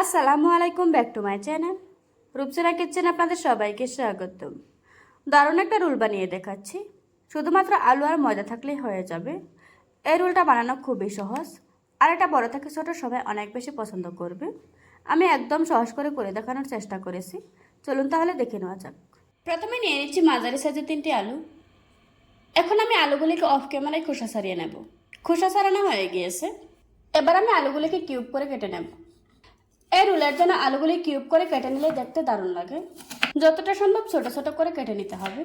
আসসালামু আলাইকুম back to my channel Rupsera kitchen আপনাদের সবাইকে স্বাগতম। দারুণ একটা রুল বানিয়ে দেখাচ্ছি। শুধুমাত্র আলু আর ময়দা থাকলেই হয়ে যাবে। এই রুলটা বানানো খুবই সহজ। আর এটা বড় থেকে ছোটো সবাই অনেক বেশি পছন্দ করবে। আমি একদম সহজ করে করে দেখানোর চেষ্টা করেছি। চলুন তাহলে দেখে নেওয়া যাক। প্রথমে নিয়ে নিচ্ছি মাঝারি সাইজের তিনটি আলু। এখন আমি আলুগুলিকে অফ ক্যামেরায় খোসা সারিয়ে নেব। খোসা সারানো হয়ে গিয়েছে। এবার আমি আলুগুলিকে কিউব করে কেটে নেব। এই রুলের জন্য আলুগুলি কিউব করে কেটে নিলে দেখতে দারুণ লাগে। যতটা সম্ভব ছোট ছোট করে কেটে নিতে হবে।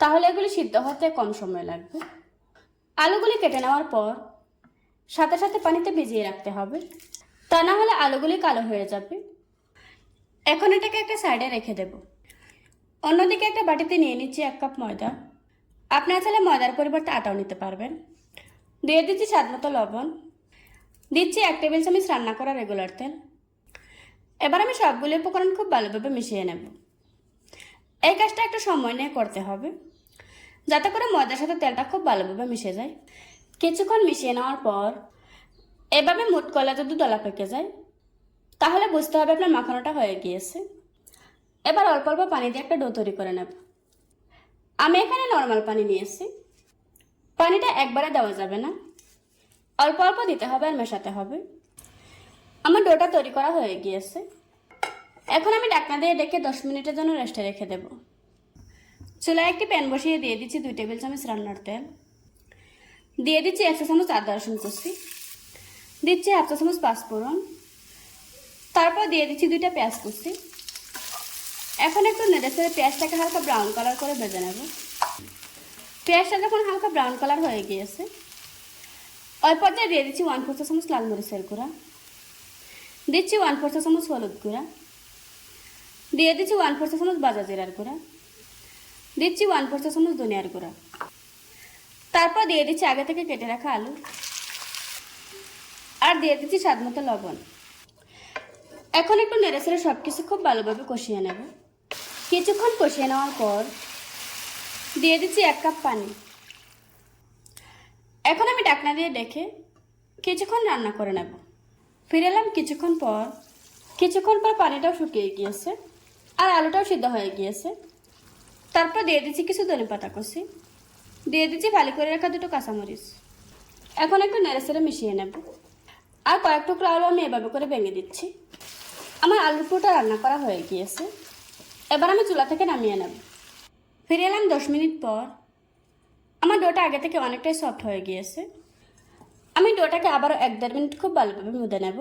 তাহলে এগুলি সিদ্ধ হতে কম সময় লাগবে। আলুগুলি কেটে নেওয়ার পর সাথে সাথে পানিতে ভিজিয়ে রাখতে হবে। তা না হলে আলুগুলি কালো হয়ে যাবে। এখন এটাকে একটা সাইডে রেখে দেব। অন্যদিকে একটা বাটিতে নিয়ে নিচ্ছি এক কাপ ময়দা। আপনারা চাইলে ময়দার পরিবর্তে আটাও নিতে পারবেন। দিয়ে দিচ্ছি স্বাদ মতো লবণ। দিচ্ছি এক টেবিল চামচ রান্না করা রেগুলার তেল। এবার আমি সবগুলো উপকরণ খুব ভালোভাবে মিশিয়ে নেব। এই কাজটা একটু সময় নিয়ে করতে হবে, যাতে করে ময়দার সাথে তেলটা খুব ভালোভাবে মিশে যায়। কিছুক্ষণ মিশিয়ে নেওয়ার পর এভাবে মুট করলে যদি দলা পেকে যায়, তাহলে বুঝতে হবে আপনার মাখানোটা হয়ে গিয়েছে। এবার অল্প অল্প পানি দিয়ে একটা ডো তৈরি করে নেব। আমি এখানে নর্মাল পানি নিয়েছি। পানিটা একবারে দেওয়া যাবে না। অল্প অল্প দিতে হবে আর মেশাতে হবে। আমার ডোটা তৈরি করা হয়ে গিয়েছে। এখন আমি ডাকনা দিয়ে ডেকে দশ মিনিটের জন্য রেস্টে রেখে দেব। চুলায় একটি প্যান বসিয়ে দিয়ে দিচ্ছি দুই টেবিল চামচ রান্নার তেল। দিয়ে দিচ্ছি একশো চামচ আদা রসুন কুচি। দিচ্ছি চা চামচ পাঁচফোড়ন। তারপর দিয়ে দিচ্ছি দুইটা পেঁয়াজ কুচি। এখন একটু নেড়ে ফেলে পেঁয়াজটাকে হালকা ব্রাউন কালার করে ভেজে নেব। পেঁয়াজটা যখন হালকা ব্রাউন কালার হয়ে গিয়েছে, ওই পর্যায়ে দিয়ে দিচ্ছি ওয়ান ফোর চামচ লাল মরিচের গুঁড়া। দিচ্ছি ওয়ান ফোর চামচ হলুদ গুঁড়া। দিয়ে দিচ্ছি ওয়ান ফোর চামচ বাজা জিরার গুঁড়া। দিচ্ছি ওয়ান ফোর চামচ ধনিয়ার গুঁড়া। তারপর দিয়ে দিচ্ছি আগে থেকে কেটে রাখা আলু। আর দিয়ে দিচ্ছি স্বাদ মতো লবণ। এখন একটু নেড়ে সব কিছু খুব ভালোভাবে কষিয়ে নেব। কিছুক্ষণ কষিয়ে নেওয়ার পর দিয়ে দিচ্ছি এক কাপ পানি। এখন আমি ডাকনা দিয়ে ডেকে কিছুক্ষণ রান্না করে নেব। ফিরে এলাম কিছুক্ষণ পর। কিছুক্ষণ পর পানিটাও শুকিয়ে গিয়েছে আর আলুটাও সিদ্ধ হয়ে গিয়েছে। তারপর দিয়ে দিচ্ছি কিছু ধনে পাতা কষি দিয়ে দিচ্ছি ভালো করে রাখা দুটো কাঁচামরিচ। এখন একটু নেড়ে সেড়ে মিশিয়ে নেব। আর কয়েক টুকরো আলু আমি এভাবে করে ভেঙে দিচ্ছি। আমার আলুর পুরোটা রান্না করা হয়ে গিয়েছে। এবার আমি চুলা থেকে নামিয়ে নেব। ফিরে এলাম দশ মিনিট পর। আমার ডোটা আগে থেকে অনেকটাই সফট হয়ে গিয়েছে। আমি ডোটাকে আবারও এক দেড় মিনিট খুব ভালোভাবে মুদে নেব।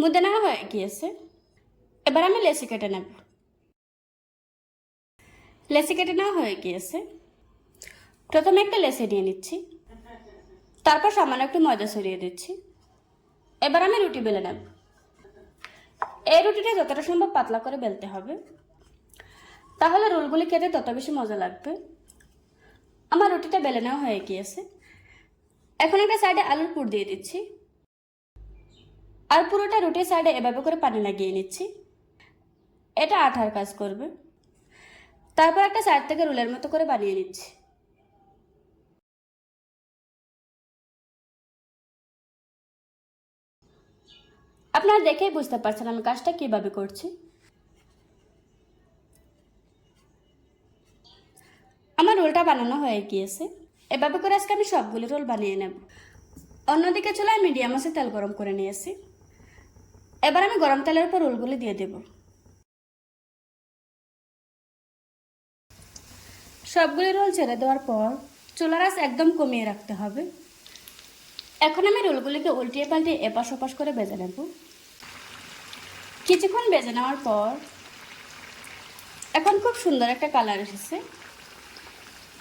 মুদে নেওয়া হয়ে গিয়েছে। এবার আমি লেসি কেটে নেব। লেসি কেটে নেওয়া হয়ে গিয়েছে। প্রথমে একটা লেসি নিয়ে নিচ্ছি। তারপর সামান্য একটু ময়দা ছড়িয়ে দিচ্ছি। এবার আমি রুটি বেলে নেব। এই রুটিটা যতটা সম্ভব পাতলা করে বেলতে হবে। তাহলে রোলগুলি খেতে তত বেশি মজা লাগবে। আমার রুটিটা বেলে নেওয়া হয়ে গিয়েছে। এখন একটা সাইডে আলুর পুর দিয়ে দিচ্ছি। আর পুরোটা রুটির সাইডে এভাবে করে পানি লাগিয়ে নিচ্ছি। এটা আঠার কাজ করবে। তারপর একটা সাইড থেকে রোলের মতো করে বানিয়ে নিচ্ছি। আপনারা দেখেই বুঝতে পারছেন আমি কাজটা কীভাবে করছি। আমার রোলটা বানানো হয়ে গিয়েছে। এভাবে করে আজকে আমি সবগুলি রোল বানিয়ে নেব। অন্যদিকে চুলায় মিডিয়াম আছে তেল গরম করে নিয়েছি। এবার আমি গরম তেলের উপর রোলগুলি দিয়ে দেব। সবগুলি রোল ছেড়ে দেওয়ার পর চুলার আঁচ একদম কমিয়ে রাখতে হবে। এখন আমি রোলগুলিকে উল্টিয়ে পাল্টিয়ে এপাশ ওপাশ করে বেজে নেব। কিছুক্ষণ বেজে নেওয়ার পর এখন খুব সুন্দর একটা কালার এসেছে।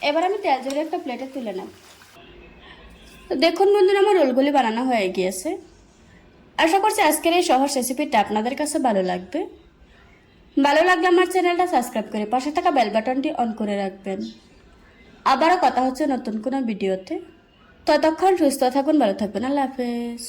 এবার আমি তেল জলে একটা প্লেটে তুলে নেব। তো দেখুন বন্ধুরা, আমার রোলগুলি বানানো হয়ে গিয়েছে। আশা করছি আজকের এই সহজ রেসিপিটা আপনাদের কাছে ভালো লাগবে। ভালো লাগলে আমার চ্যানেলটা সাবস্ক্রাইব করে পাশে থাকা বেল বাটনটি অন করে রাখবেন। আবারও কথা হচ্ছে নতুন কোনো ভিডিওতে ততক্ষণ সুস্থ থাকুন, ভালো থাকবেন আল্লাহ হাফেজ।